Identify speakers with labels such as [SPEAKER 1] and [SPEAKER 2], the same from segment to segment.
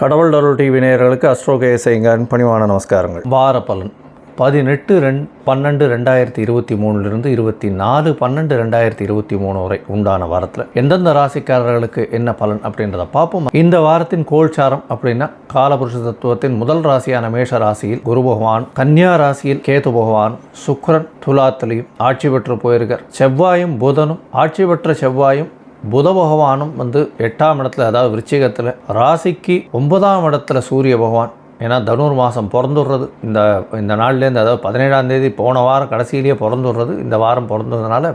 [SPEAKER 1] கடவுள் அருள் டிவி நேயர்களுக்கு அஸ்ட்ரோகேசைங்கன் பணிவான நமஸ்காரங்கள். வார பலன். பதினெட்டு ரெண் பன்னெண்டு ரெண்டாயிரத்தி இருபத்தி மூணுலேருந்து இருபத்தி நாலு பன்னெண்டு ரெண்டாயிரத்தி இருபத்தி மூணு வரை உண்டான வாரத்தில் எந்தெந்த ராசிக்காரர்களுக்கு என்ன பலன் அப்படின்றத பார்ப்போம். இந்த வாரத்தின் கோல்சாரம் அப்படின்னா காலபுருஷ தத்துவத்தின் முதல் ராசியான மேஷ ராசியில் குரு பகவான் கன்னியா ராசியில் கேது பகவான் சுக்ரன் துலாத்திலையும் ஆட்சி பெற்று போயிருக்கார். செவ்வாயும் புதனும் ஆட்சி பெற்ற செவ்வாயும் புத பகவானும் வந்து எட்டாம் இடத்துல அதாவது விருச்சிகத்தில் ராசிக்கு ஒன்பதாம் இடத்துல சூரிய பகவான். ஏன்னா தனுர் மாதம் பிறந்துடுறது. இந்த இந்த நாள்லேருந்து அதாவது பதினேழாம் தேதி போன வாரம் கடைசியிலேயே பிறந்துடுறது. இந்த வாரம் பிறந்ததுனால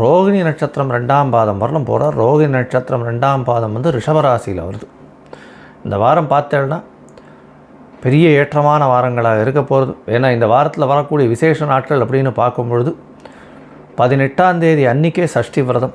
[SPEAKER 1] ரோகிணி நட்சத்திரம் ரெண்டாம் பாதம் வரலும் போகிறார் ரோகிணி நட்சத்திரம் ரெண்டாம் பாதம் வந்து ரிஷபராசியில் வருது. இந்த வாரம் பார்த்தேன்னா பெரிய ஏற்றமான வாரங்களாக இருக்க போகிறது ஏன்னா இந்த வாரத்தில் வரக்கூடிய விசேஷ நாட்கள் அப்படின்னு பார்க்கும் பொழுது பதினெட்டாம் தேதி அன்றைக்கே சஷ்டி விரதம்.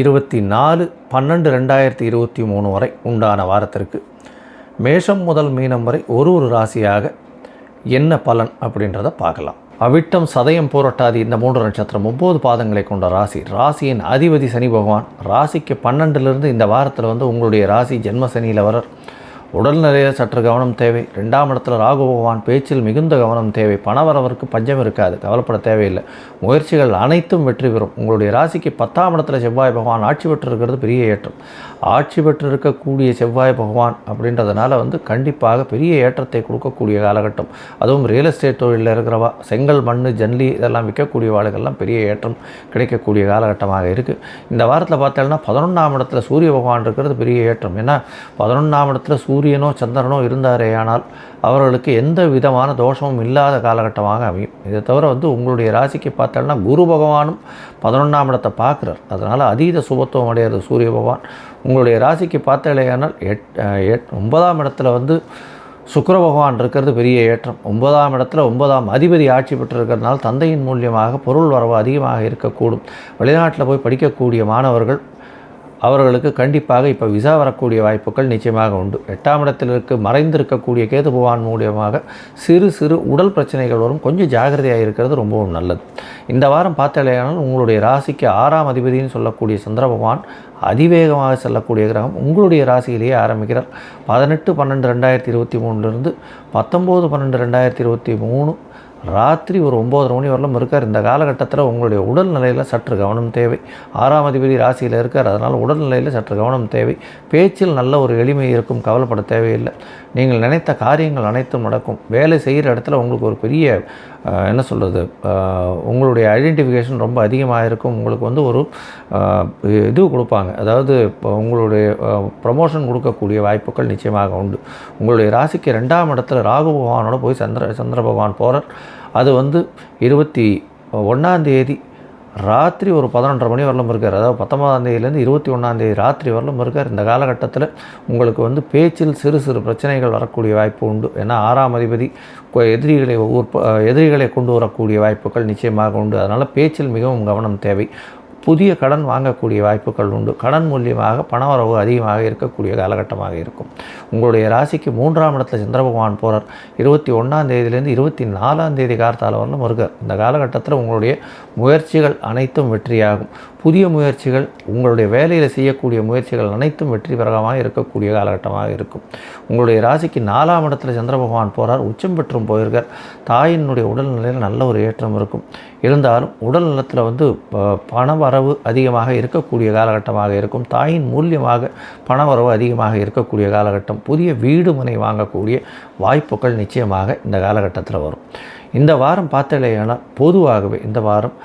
[SPEAKER 1] இருபத்தி நாலு பன்னெண்டு ரெண்டாயிரத்தி இருபத்தி மூணு வரை உண்டான வாரத்திற்கு மேஷம் முதல் மீனம் வரை ஒரு ஒரு ராசியாக என்ன பலன் அப்படின்றத பார்க்கலாம். அவிட்டம் சதயம் போராட்டாதி இந்த மூன்று நட்சத்திரம் ஒம்பது பாதங்களை கொண்ட ராசி. ராசியின் அதிபதி சனி பகவான் ராசிக்கு பன்னெண்டுலேருந்து இந்த வாரத்தில் வந்து உங்களுடைய ராசி ஜென்ம சனியில் உடல்நிலையில் சற்று கவனம் தேவை. ரெண்டாம் இடத்துல ராகு பகவான் பேச்சில் மிகுந்த கவனம் தேவை. பணவரவருக்கு பஞ்சம் இருக்காது. கவலைப்பட தேவையில்லை. முயற்சிகள் அனைத்தும் வெற்றி பெறும். உங்களுடைய ராசிக்கு பத்தாம் இடத்துல செவ்வாய் பகவான் ஆட்சி பெற்று இருக்கிறது பெரிய ஏற்றம். ஆட்சி பெற்று இருக்கக்கூடிய செவ்வாய் பகவான் அப்படின்றதுனால வந்து கண்டிப்பாக பெரிய ஏற்றத்தை கொடுக்கக்கூடிய காலகட்டம். அதுவும் ரியல் எஸ்டேட் தொழிலில் இருக்கிறவா செங்கல் மண் ஜன்லி இதெல்லாம் விற்கக்கூடிய வாழ்கள்லாம் பெரிய ஏற்றம் கிடைக்கக்கூடிய காலகட்டமாக இருக்குது இந்த வாரத்தில் பார்த்தோம்னா பதினொன்றாம் இடத்துல சூரிய பகவான் இருக்கிறது பெரிய ஏற்றம். ஏன்னா பதினொன்றாம் இடத்துல சூரியனோ சந்திரனோ இருந்தாரே ஆனால் அவர்களுக்கு எந்த விதமான தோஷமும் இல்லாத காலகட்டமாக அமையும். இதை தவிர வந்து உங்களுடைய ராசிக்கு பார்த்தோம்னா குரு பகவானும் பதினொன்றாம் இடத்தை பார்க்குறார். அதனால் அதீத சுபத்துவம் அடையிறது சூரிய பகவான். உங்களுடைய ராசிக்கு பார்த்தாலேயானால் எட் எட் ஒன்பதாம் இடத்துல வந்து சுக்கர பகவான் இருக்கிறது பெரிய ஏற்றம். ஒன்பதாம் இடத்துல ஒன்பதாம் அதிபதி ஆட்சி பெற்றிருக்கிறதுனால தந்தையின் மூலியமாக பொருள் வரவு அதிகமாக இருக்கக்கூடும். வெளிநாட்டில் போய் படிக்கக்கூடிய மாணவர்கள் அவர்களுக்கு கண்டிப்பாக இப்போ விசா வரக்கூடிய வாய்ப்புகள் நிச்சயமாக உண்டு. எட்டாம் இடத்தில் இருக்க மறைந்திருக்கக்கூடிய கேது பகவான் மூலியமாக சிறு சிறு உடல் பிரச்சனைகள் வரும். கொஞ்சம் ஜாகிரதையாக இருக்கிறது ரொம்பவும் நல்லது. இந்த வாரம் பார்த்தாலேயானால் உங்களுடைய ராசிக்கு ஆறாம் அதிபதினு சொல்லக்கூடிய சந்திர பகவான் அதிவேகமாக செல்லக்கூடிய கிரகம் உங்களுடைய ராசியிலேயே ஆரம்பிக்கிறார். பதினெட்டு பன்னெண்டு ரெண்டாயிரத்தி இருபத்தி மூணுலேருந்து பத்தொம்போது பன்னெண்டு ரெண்டாயிரத்தி இருபத்தி மூணு ராத்திரி ஒரு ஒம்போதரை மணி வரலும் இருக்கார். இந்த காலகட்டத்தில் உங்களுடைய உடல்நிலையில் சற்று கவனம் தேவை. ஆறாம் அதிபதி ராசியில் இருக்கார். அதனால் உடல்நிலையில் சற்று கவனம் தேவை. பேச்சில் நல்ல ஒரு எளிமை இருக்கும். கவலைப்பட தேவையில்லை. நீங்கள் நினைத்த காரியங்கள் அனைத்தும் நடக்கும். வேலை செய்கிற இடத்துல உங்களுக்கு ஒரு பெரிய என்ன சொல்கிறது உங்களுடைய ஐடென்டிஃபிகேஷன் ரொம்ப அதிகமாக இருக்கும். உங்களுக்கு வந்து ஒரு இது கொடுப்பாங்க. அதாவது இப்போ உங்களுடைய ப்ரமோஷன் கொடுக்கக்கூடிய வாய்ப்புகள் நிச்சயமாக உண்டு. உங்களுடைய ராசிக்கு ரெண்டாம் இடத்துல ராகு பகவானோட போய் சந்திர சந்திர பகவான் போகிறார் அது வந்து இருபத்தி ஒன்றாந்தேதி ராத்திரி ஒரு பதினொன்றரை மணி வரலும் இருக்கார். அதாவது பத்தொன்பதாந்தேதியிலேருந்து இருபத்தி ஒன்றாந்தேதி ராத்திரி வரலும் இருக்கார். இந்த காலகட்டத்தில் உங்களுக்கு வந்து பேச்சில் சிறு சிறு பிரச்சனைகள் வரக்கூடிய வாய்ப்பு உண்டு. ஏன்னா ஆறாம் அதிபதி எதிரிகளை உற்ப எதிரிகளை கொண்டு வரக்கூடிய வாய்ப்புகள் நிச்சயமாக உண்டு. அதனால் பேச்சில் மிகவும் கவனம் தேவை. புதிய கடன் வாங்கக்கூடிய வாய்ப்புகள் உண்டு. கடன் மூலியமாக பணவரவு அதிகமாக இருக்கக்கூடிய காலகட்டமாக இருக்கும். உங்களுடைய ராசிக்கு மூன்றாம் இடத்துல சந்திர பகவான் போகிறார் இருபத்தி ஒன்றாம் தேதியிலேருந்து இருபத்தி நாலாம் தேதி கார்த்தால வரலும் இந்த காலகட்டத்தில் உங்களுடைய முயற்சிகள் அனைத்தும் வெற்றியாகும். புதிய முயற்சிகள் உங்களுடைய வேலையில் செய்யக்கூடிய முயற்சிகள் அனைத்தும் வெற்றி பெறகமாக இருக்கக்கூடிய காலகட்டமாக இருக்கும். உங்களுடைய ராசிக்கு நாலாம் இடத்துல சந்திர பகவான் போகிறார் உச்சம் பெற்றும் போயிருக்கார். தாயினுடைய உடல்நிலையில் நல்ல ஒரு ஏற்றம் இருக்கும். இருந்தாலும் உடல் நலத்தில் வந்து ப- வர வரவு அதிகமாக இருக்கக்கூடிய காலகட்டமாக இருக்கும். தாயின் மூலியமாக பண வரவு அதிகமாக இருக்கக்கூடிய காலகட்டம். புதிய வீடு மனை வாங்கக்கூடிய வாய்ப்புகள் நிச்சயமாக இந்த காலகட்டத்தில் வரும். இந்த வாரம் பார்த்தலையானால் பொதுவாகவே இந்த வாரம்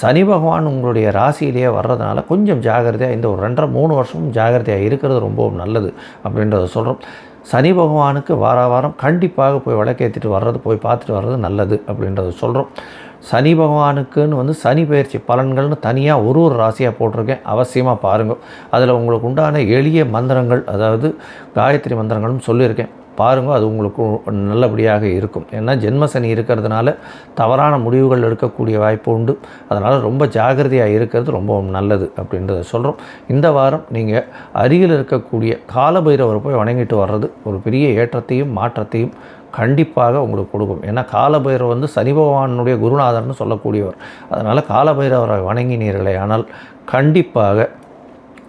[SPEAKER 1] சனி பகவான் உங்களுடைய ராசியிலேயே வர்றதுனால கொஞ்சம் ஜாகிரதையாக இந்த ஒரு ரெண்டரை மூணு வருஷமும் ஜாகிரதையாக இருக்கிறது ரொம்பவும் நல்லது அப்படின்றத சொல்கிறோம் சனி பகவானுக்கு வார வாரம் கண்டிப்பாக போய் விளக்கேற்றிட்டு வர்றது போய் பார்த்துட்டு வர்றது நல்லது அப்படின்றத சொல்கிறோம் சனி பகவானுக்குன்னு வந்து சனி பயிற்சி பலன்கள்னு தனியாக ஒரு ஒரு ராசியாக போட்டிருக்கேன். அவசியமாக பாருங்கள் அதில் உங்களுக்கு உண்டான எளிய மந்திரங்கள் அதாவது காயத்ரி மந்திரங்களும் சொல்லியிருக்கேன். பாருங்கள் அது உங்களுக்கு நல்லபடியாக இருக்கும். ஏன்னா ஜென்ம சனி இருக்கிறதுனால தவறான முடிவுகள் எடுக்கக்கூடிய வாய்ப்பு உண்டு. அதனால் ரொம்ப ஜாகிரதையாக இருக்கிறது ரொம்பவும் நல்லது அப்படின்றத சொல்கிறோம் இந்த வாரம் நீங்கள் அருகில் இருக்கக்கூடிய காலபைரவரை போய் வணங்கிட்டு வர்றது ஒரு பெரிய ஏற்றத்தையும் மாற்றத்தையும் கண்டிப்பாக உங்களுக்கு கொடுக்கும். ஏன்னா காலபைரவர் வந்து சனி பகவானுடைய குருநாதர்னு சொல்லக்கூடியவர். அதனால் காலபைரவரை வணங்கினீர்களே ஆனால் கண்டிப்பாக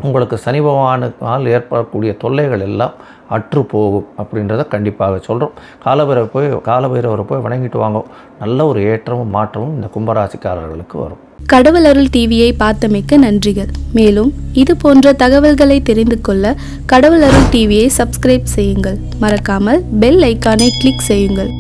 [SPEAKER 1] உங்களுக்கு சனி பகவானுக்கால் ஏற்படக்கூடிய தொல்லைகள் எல்லாம் அற்று போகும் அப்படின்றத கண்டிப்பாக சொல்கிறோம் காலபைரவர் போய் காலபைரவரை போய் வணங்கிட்டு வாங்க. நல்ல ஒரு ஏற்றமும் மாற்றமும் இந்த கும்பராசிக்காரர்களுக்கு வரும்.
[SPEAKER 2] கடவுள் அருள் டிவியை பார்த்தமைக்க நன்றிகள். மேலும் இது போன்ற தகவல்களை தெரிந்து கொள்ள கடவுள் அருள் டிவியை சப்ஸ்கிரைப் செய்யுங்கள். மறக்காமல் பெல் ஐக்கானை கிளிக் செய்யுங்கள்.